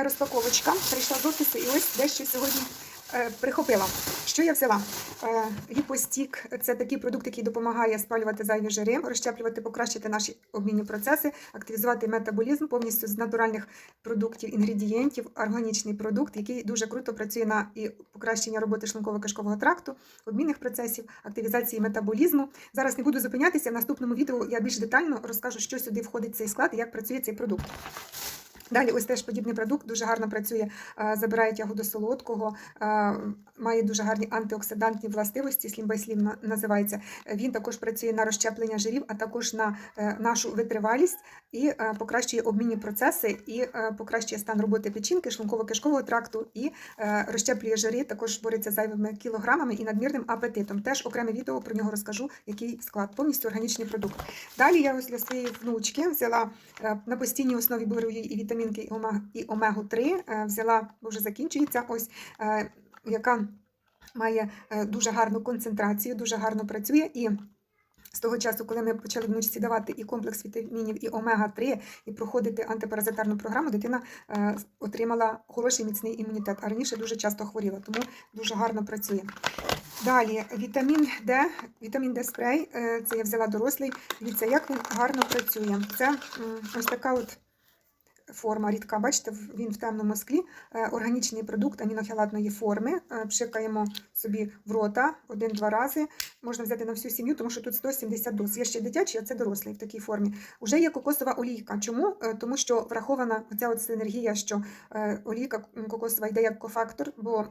моя розпаковочка. Прийшла з офісу і ось дещо сьогодні е, прихопила. Що я взяла? Е, Ліпостік це такий продукт, який допомагає спалювати зайві жири, розщеплювати, покращити наші обмінні процеси, активізувати метаболізм повністю з натуральних продуктів, інгредієнтів, органічний продукт, який дуже круто працює на і покращення роботи шлунково-кишкового тракту, обмінних процесів, активізації метаболізму. Зараз не буду зупинятися. В наступному відео я більш детально розкажу, що сюди входить цей склад і як працює цей продукт. Далі, ось теж подібний продукт дуже гарно працює, забирає тягу до солодкого, має дуже гарні антиоксидантні властивості, слімбайслів називається. Він також працює на розщеплення жирів, а також на е, нашу витривалість і е, покращує обмінні процеси, і е, покращує стан роботи печінки, шлунково-кишкового тракту і розщеплює жири, також бореться з зайвими кілограмами і надмірним апетитом. Теж окреме відео про нього розкажу, який склад, повністю органічний продукт. Далі я ось для своєї внучки взяла на постійній основі беру і вітамінки, і омегу 3 взяла, бо вже закінчується, ось е, яка має е, дуже гарну концентрацію, дуже гарно працює і. З того часу, коли ми почали внучці давати і комплекс вітамінів, і омега-3, і проходити антипаразитарну програму, дитина е, отримала хороший міцний імунітет, а раніше дуже часто хворіла, тому дуже гарно працює. Далі вітамін Д, вітамін Д спрей, е, це я взяла дорослий. Дивіться, як він гарно працює. Це ось така от форма рідка. Бачите, він в темному склі, Е, органічний продукт амінохелатної форми. Е, Пшикаємо собі в рота один-два рази. Можна взяти на всю сім'ю, тому що тут 170 доз. Є ще дитячий, а це дорослий в такій формі. Уже є кокосова олійка. Чому? Е, Тому що врахована ця от синергія, що олійка кокосова йде як кофактор, бо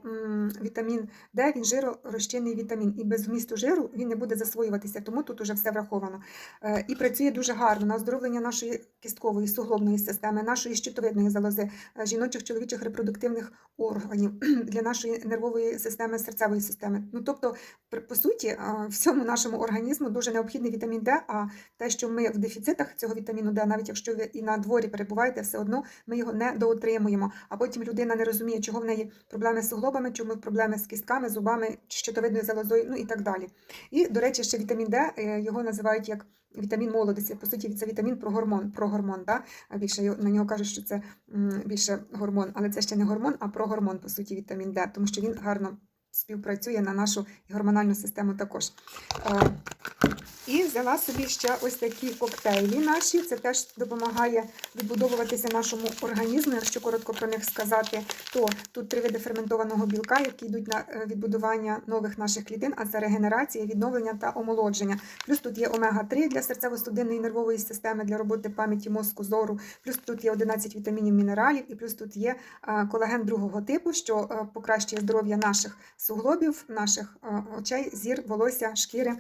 вітамін Д він жиророзчинний вітамін, і без вмісту жиру він не буде засвоюватися, тому тут уже все враховано. І працює дуже гарно на оздоровлення нашої кісткової суглобної системи, нашої щитовидної залози, е, жіночих чоловічих репродуктивних органів, для нашої нервової системи, серцевої системи. Ну тобто, по суті, е, всьому нашому організму дуже необхідний вітамін Д. А те, що ми в дефіцитах цього вітаміну Д, навіть якщо ви і на дворі перебуваєте, все одно ми його не доотримуємо. А потім людина не розуміє, чого в неї проблеми з суглобами, чому проблеми з кістками, зубами, щитовидною залозою, ну і так далі. І, до речі, ще вітамін Д е, його називають як вітамін молодості. По суті, це вітамін про гормон, про гормон. Да? Більше на нього кажуть, що це більше гормон, але це ще не гормон, а про гормон, по суті, вітамін Д, тому що він гарно співпрацює на нашу гормональну систему також. Е, І взяла собі ще ось такі коктейлі наші. Це теж допомагає відбудовуватися нашому організму. Якщо коротко про них сказати, то тут три види ферментованого білка, які йдуть на е, відбудування нових наших клітин, а це регенерація, відновлення та омолодження. Плюс тут є омега-3 для серцево-судинної нервової системи, для роботи пам'яті мозку, зору. Плюс тут є 11 вітамінів, мінералів, і плюс тут є е, колаген другого типу, що покращує здоров'я наших суглобів, наших е, очей, зір, волосся, шкіри.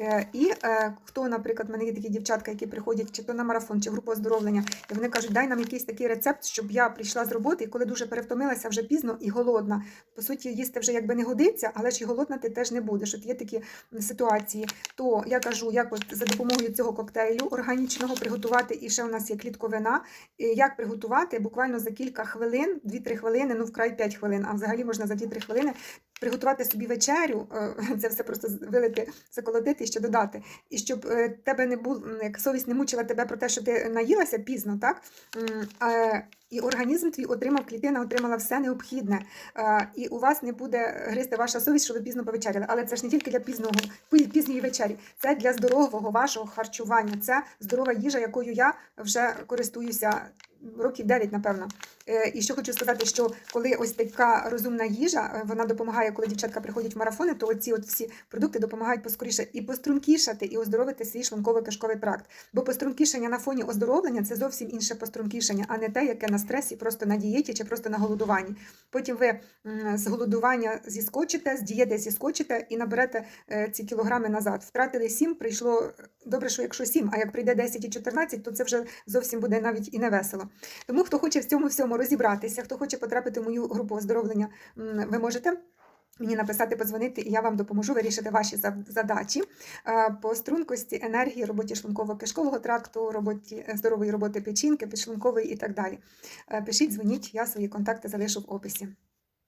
Е, І е, хто, наприклад, в мене є такі дівчатка, які приходять чи то на марафон, чи групу оздоровлення, і вони кажуть, дай нам якийсь такий рецепт, щоб я прийшла з роботи, і коли дуже перевтомилася, вже пізно і голодна. По суті, їсти вже якби не годиться, але ж і голодна ти теж не будеш. От є такі ситуації. То я кажу, як от за допомогою цього коктейлю органічного приготувати, і ще у нас є клітковина. Як приготувати буквально за кілька хвилин, 2-3 хвилини, ну вкрай 5 хвилин, а взагалі можна за 2-3 хвилини приготувати собі вечерю, е, це все просто вилити, заколотити і ще додати. І щоб е, тебе не було, як совість не мучила тебе про те, що ти наїлася пізно, так? Е, І організм твій отримав, клітина отримала все необхідне. І у вас не буде гризти ваша совість, що ви пізно повечеряли. Але це ж не тільки для пізного, пі- пізньої вечері, це для здорового вашого харчування. Це здорова їжа, якою я вже користуюся років 9, напевно. Е, І що хочу сказати, що коли ось така розумна їжа, е, вона допомагає, коли дівчатка приходять в марафони, то оці от всі продукти допомагають поскоріше і пострункішати, і оздоровити свій шлунково-кишковий тракт. Бо пострункішення на фоні оздоровлення це зовсім інше пострункішення, а не те, яке на стресі, просто на дієті чи просто на голодуванні. Потім ви з голодування зіскочите, з дієти зіскочите і наберете е, ці кілограми назад. Втратили 7, прийшло добре, що якщо 7, а як прийде 10 і 14, то це вже зовсім буде навіть і не весело. Тому хто хоче в цьому всьому розібратися, хто хоче потрапити в мою групу оздоровлення, ви можете. Мені написати, подзвонити, і я вам допоможу вирішити ваші задачі по стрункості, енергії, роботі шлунково-кишкового тракту, роботі е, здорової роботи печінки, підшлункової і так далі. Е, Пишіть, дзвоніть, я свої контакти залишу в описі.